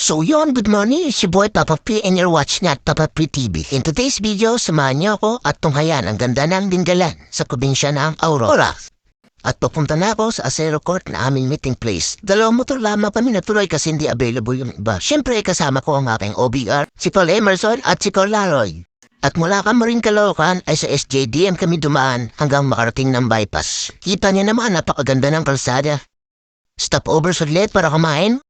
So yon, good morning, your boy Papa P and you're watching at Papa P TV. In today's video, samahan niyo ako at tunghayan ang ganda ng Dingalan sa probinsya ng Aurora. At papunta na ako sa Acero Court na aming meeting place. Dalawang motor lamang kami natuloy kasi hindi available yung iba. Siyempre kasama ko ang aking OBR, si Paul Emerson at si Paul Laroy. At mula Camarin Caloocan ay sa SJDM kami dumaan hanggang makarating ng bypass. Kita niya naman napakaganda ng kalsada. Stopover saglit para kumain.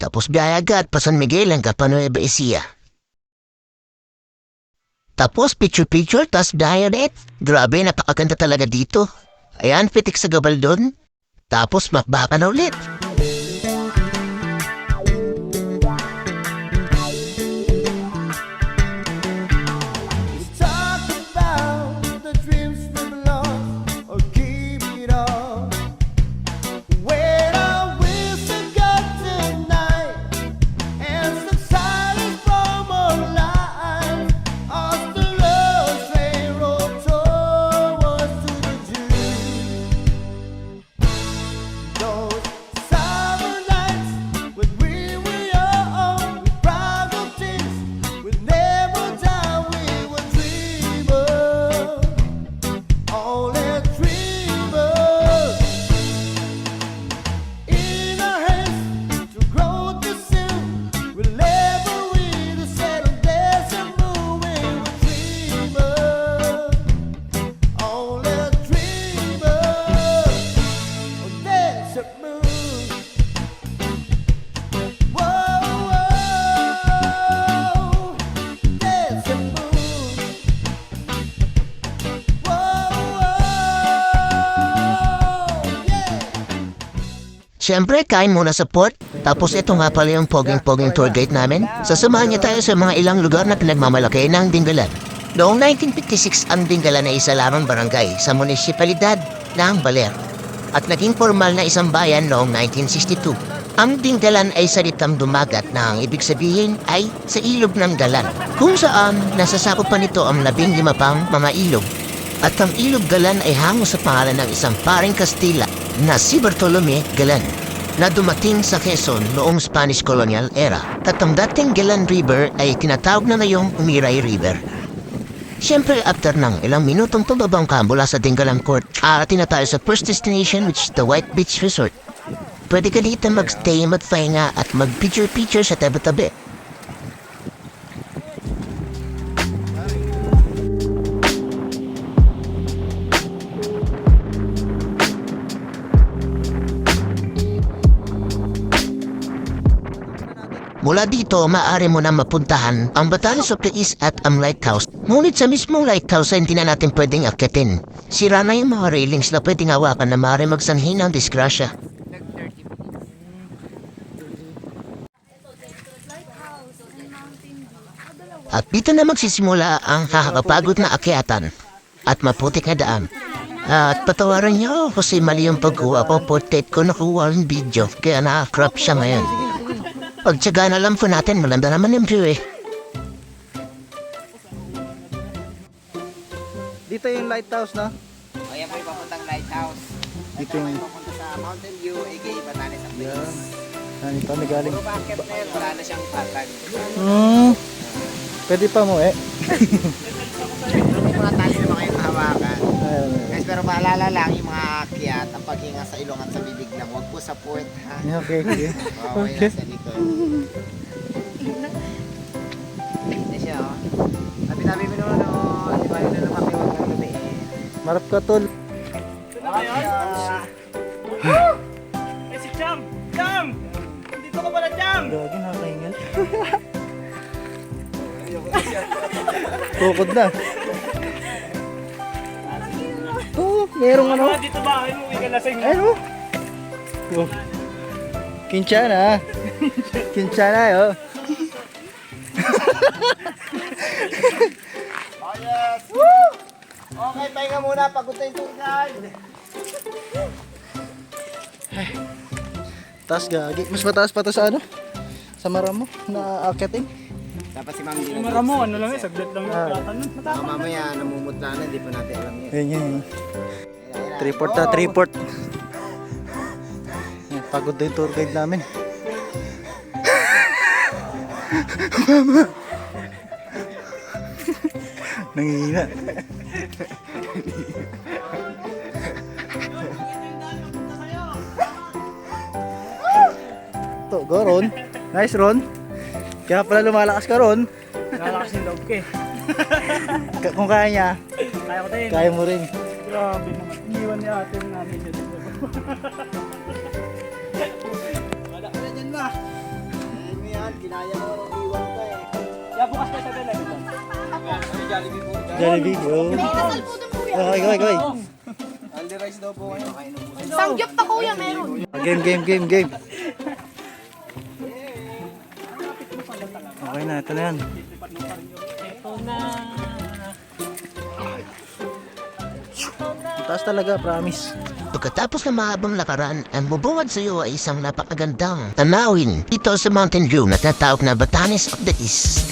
Tapos biyahe agad pa San Miguel hanggang Nueva Ecija. Tapos picture-picture, tas biyahe ulit. Grabe, napakaganda talaga dito. Ayan, pitik sa gabaldon. Tapos makbaka na ulit. Siyempre, kain muna sa port. Tapos ito nga pala yung poging-poging tour guide namin. Sasamahan niya tayo sa mga ilang lugar na pinagmamalaki ng Dingalan. Noong 1956, ang Dingalan ay isa lamang barangay sa munisipalidad ng Baler. At naging formal na isang bayan noong 1962. Ang Dingalan ay salitang dumagat na ang ibig sabihin ay sa ilog ng Galan. Kung saan nasasakop pa nito ang labing lima pang mga. At ang ilog Galan ay hango sa pangalan ng isang paring Kastila na si Bartolome Galan na dumating sa Quezon noong Spanish colonial era. At dating Galan River ay tinatawag na ngayong Umiray River. Siyempre, after ng ilang minutong pababangka mula sa Dingalan Court, aarating na tayo sa first destination which is the White Beach Resort. Pwede ka dito magstay, magpahinga at mag-picture-picture sa tabi-tabi. Dito, maaari mo na mapuntahan ang Batanes of the East at ang Lighthouse. Ngunit sa mismong lighthouse ay hindi na natin pwedeng akitin. Sira na yung mga railings na pwedeng hawakan na maaari magsanhi ng disgrasya. At dito na magsisimula ang kakapagod na akyatan at maputik na daan. At patawaran niyo ako kasi mali yung pagkuha ko portrait ko nakuha ng video kaya nakakrop siya ngayon. Pagtsaga na lang po natin, malanda naman yung view eh. Dito yung lighthouse, no? O yan po yung papuntang lighthouse. Dito Ito yung... papunta sa Mountain View, aka Batanes ang Yan. Place. Yan, ito may galing. Puro bakit na yun, wala na siyang patag. Hmm. Pwede pa mo eh. May mga tali naman kayong hawakan. Ayun. Guys, pero paalala lang yung mga akyat, ang paghinga sa ilong at sa bibig lang. Huwag po sa puwet, ha? Okay, okay. Okay, okay. nasa likod. Ito siya, oh. Tabi-tabi mo naman, oh. Di ba yun na lumaki, huwag kang lumiin. Marap ka, tol. Eh si Cham! Cham! Dito ka pala, Cham! Gagi, nakakahingal. Tukod na. Oh, merong ano. Dito ba? Ay mo, ikalasing mo. Ayun oh. Oh. Kinchana. Kinchana, oh. Oh, yes! Woo! Okay, pahinga muna. Pagod na yung guide. Taas gagi. Mas mataas pa to sa ano? Sa maramo na akiting. Dapat si Ma'am Dina. Yung mara mo, ano lang eh, saglit lang yung platan nun. Baka mamaya namumutla na, hindi pa natin alam yun. Yan, yan. yan. Ayan, Triport Oh! na, triport. Yan, Pagod na yung tour guide namin. Nangihina. to, go Ron. Nice Ron. Kaya pala lumalakas ka Ron. Nalakas yung loob ko eh. Kung kaya niya, Kaya ko din. kaya mo rin. Grabe naman. Iniwan ni ate yung namin yun. Wala ka na dyan ba? Ano yan, ginaya mo Jollibee po dyan. Jollibee, go. Okay, okay, okay. Aldi rice daw po kayo. Sangyup pa kuya, meron. Game, game, game, game. Okay na, ito na yan. Ito na. Taas talaga, promise. Pagkatapos ng mahabang lakaran, ang bubuwad sa iyo ay isang napakagandang tanawin dito sa Mountain View na tinatawag na Batanes of the East.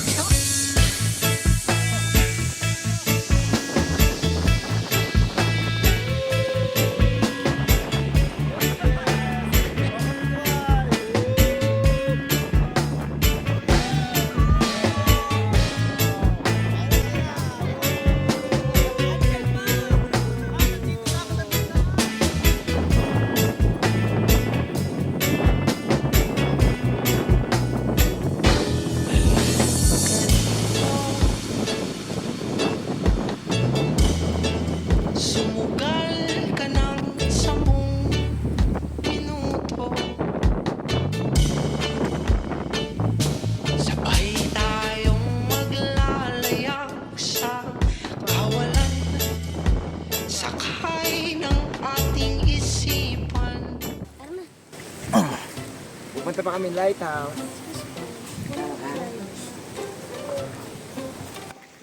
Kami lighthouse.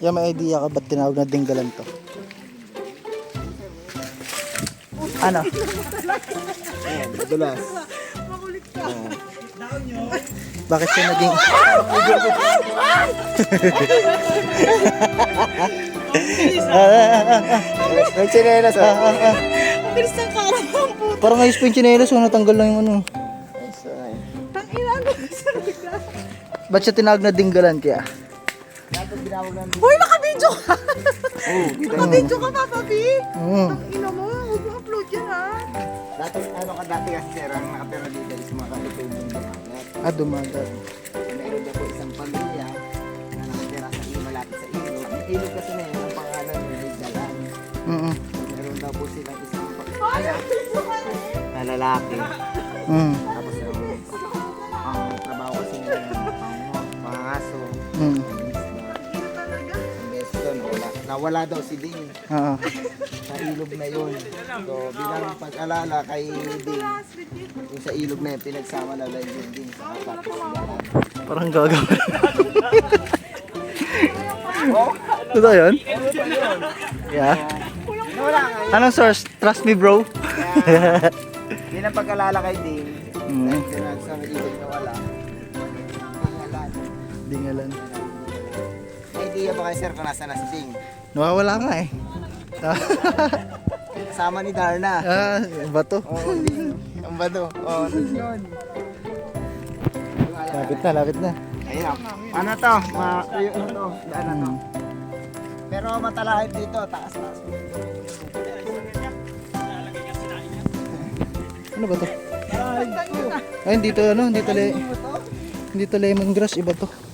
Yan, may idea ka ba't tinawag na dinggalan to? Ano? Dulas. Bakit siya naging... May chinelas ah. Parang ayos pa yung chinelas, so natanggal lang yung ano. Ba't siya tinawag na dinggalan kaya? Uy, naka-video ka! Naka-video ka, Papa B! Mm. Ina mo, huwag mo upload yan ha! Dati, ano ka dati kasi sir, ang nakatira dito is mga katutubong dumagat. Ah, dumagat. Meron po isang pamilya na nakatira sa ilog, malapit sa ilog. Yung ilog kasi na yun, ang pangalan ng Ligdalan. Mm Meron daw po silang isang pamilya na lalaki. mm Nawala daw si Ding Oo. sa ilog na yun. So, bilang pag-alala kay Ding, yung sa ilog na yun, pinagsama na lang yung Ding sa. Parang gagawin. Totoo yun? Yeah. Nga yun. Anong source? Trust me bro. Kaya, bilang pag-alala kay Ding, Mm. dahil sa ilog na wala. Dingalan. May idea ba kayo sir kung nasa na si Ding? Nawawala nga eh. Kasama ni Darna. ah, bato. Oo. Ang bado. Oo, yun. Lapit na, lapit na. Ayun. Ano to? Ma tuyo na to. Daan na to. Pero matalahit dito. Taas taas. Ano ba to? Ay, hindi to ano, hindi to le hindi to lemongrass, iba to.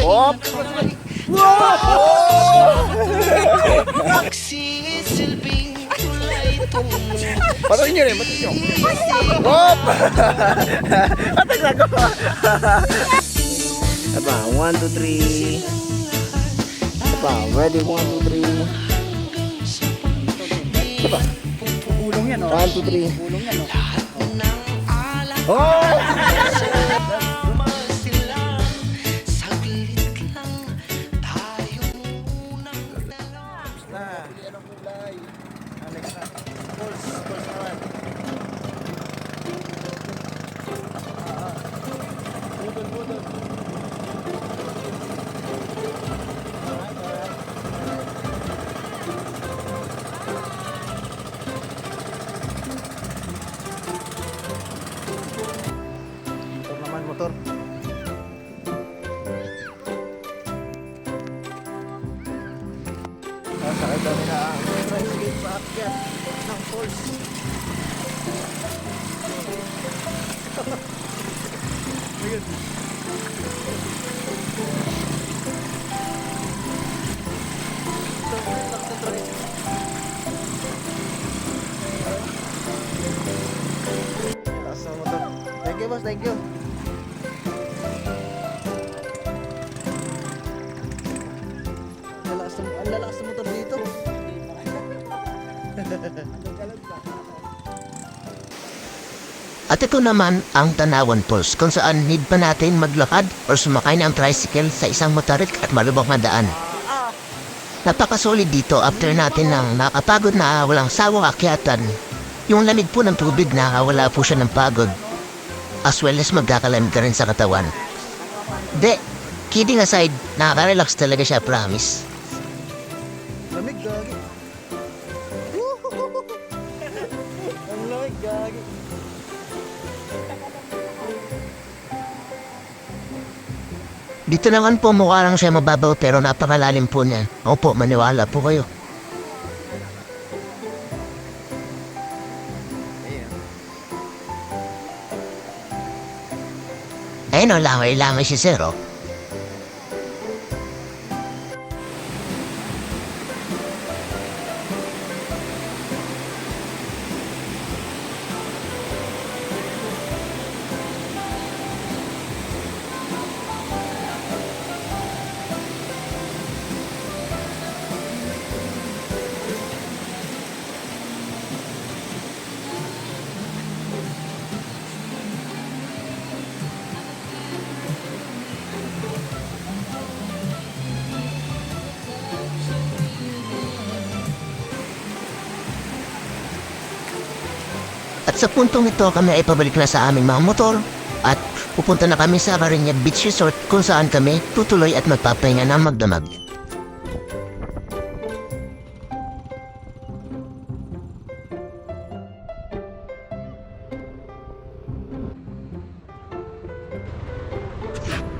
Whoop! Magsisilbing tulay tungo Patuloy nyo rin, patuloy nyo. Hop! Atag na ko. Aba, one, two, three. Aba, ready, one, two, three. Aba, Ulong yan, oh. one, two, three. Ulong yan, oh. Oh! Sakay kami na tricycle sa akyat ng falls. Lakas ng motor. Thank you boss, thank you. At ito naman ang Tanawan Falls kung saan need pa natin maglakad or sumakay ng tricycle sa isang motorik at malubak na daan. Napakasolid dito after natin ng nakapagod na walang sawang akyatan. Yung lamig po ng tubig nakawala po siya ng pagod. As well as magkakalamig ka rin sa katawan. De, kidding aside, nakaka-relax talaga siya, promise. Gagi. Dito naman po mukha lang siya mababaw pero napakalalim po niya. Opo, maniwala po kayo. Ayun o, lamay-lamay si Zero. At sa puntong ito kami ay pabalik na sa aming mga motor at pupunta na kami sa Carignan Beach Resort kung saan kami tutuloy at magpapahinga ng magdamag.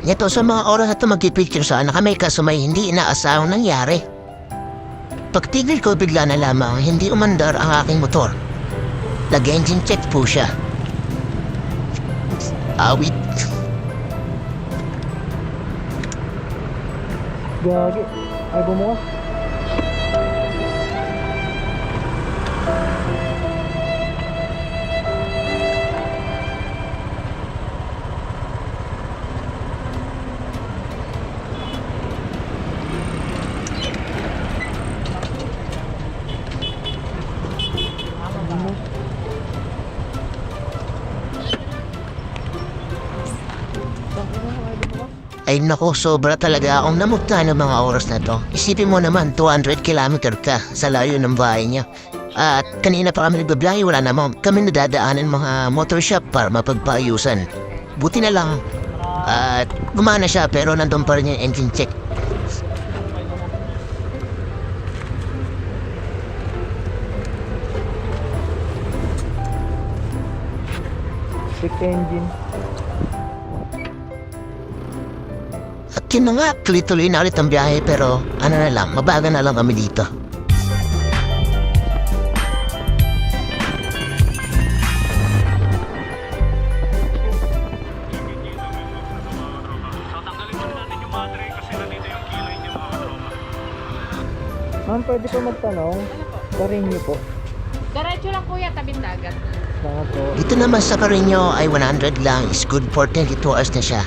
Ito sa mga oras na ito magpipicture sana kami kaso may hindi inaasahang nangyari. Pagtigil ko bigla na lamang hindi umandar ang aking motor. Nag-engine check po siya. Awit. Gagi. Ay, bumukas. Ay nako, sobra talaga akong namugta ng mga oras na to. Isipin mo naman, 200 kilometer ka sa layo ng bahay niya. At kanina pa kami nagbabiyahe, wala naman kami nadadaanan mga motor shop para mapagpaayusan. Buti na lang. At gumana siya pero nandun pa rin yung engine check. Check engine. Yun na nga, tuloy-tuloy na ulit ang biyahe pero ano na lang, mabaga na lang kami dito. Ma'am, pwede po magtanong? Karin niyo po. Diretso lang kuya, tabing dagat. Dito naman sa Carino ay 100 lang is good for 22 hours na siya.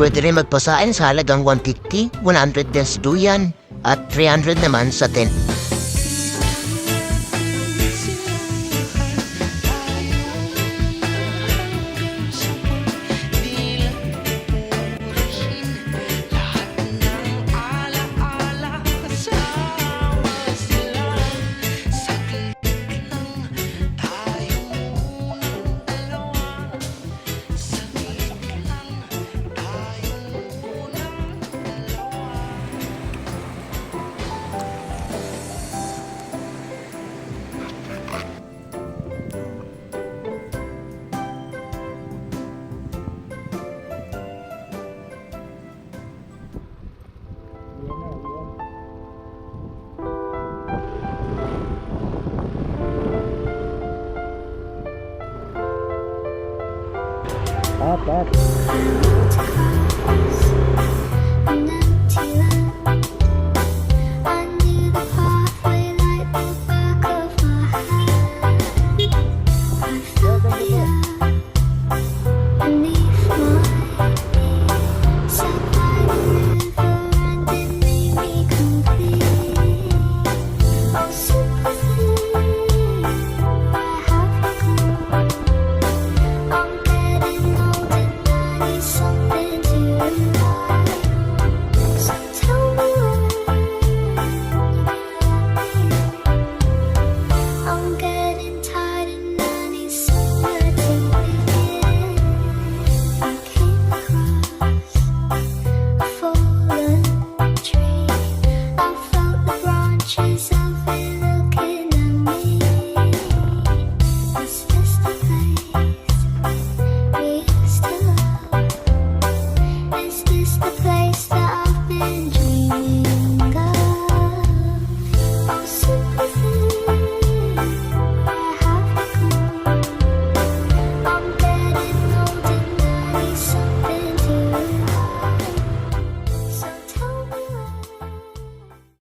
Pwede rin magpasain sa halagang 150, 100 des duyan at 300 naman sa 10. 哦。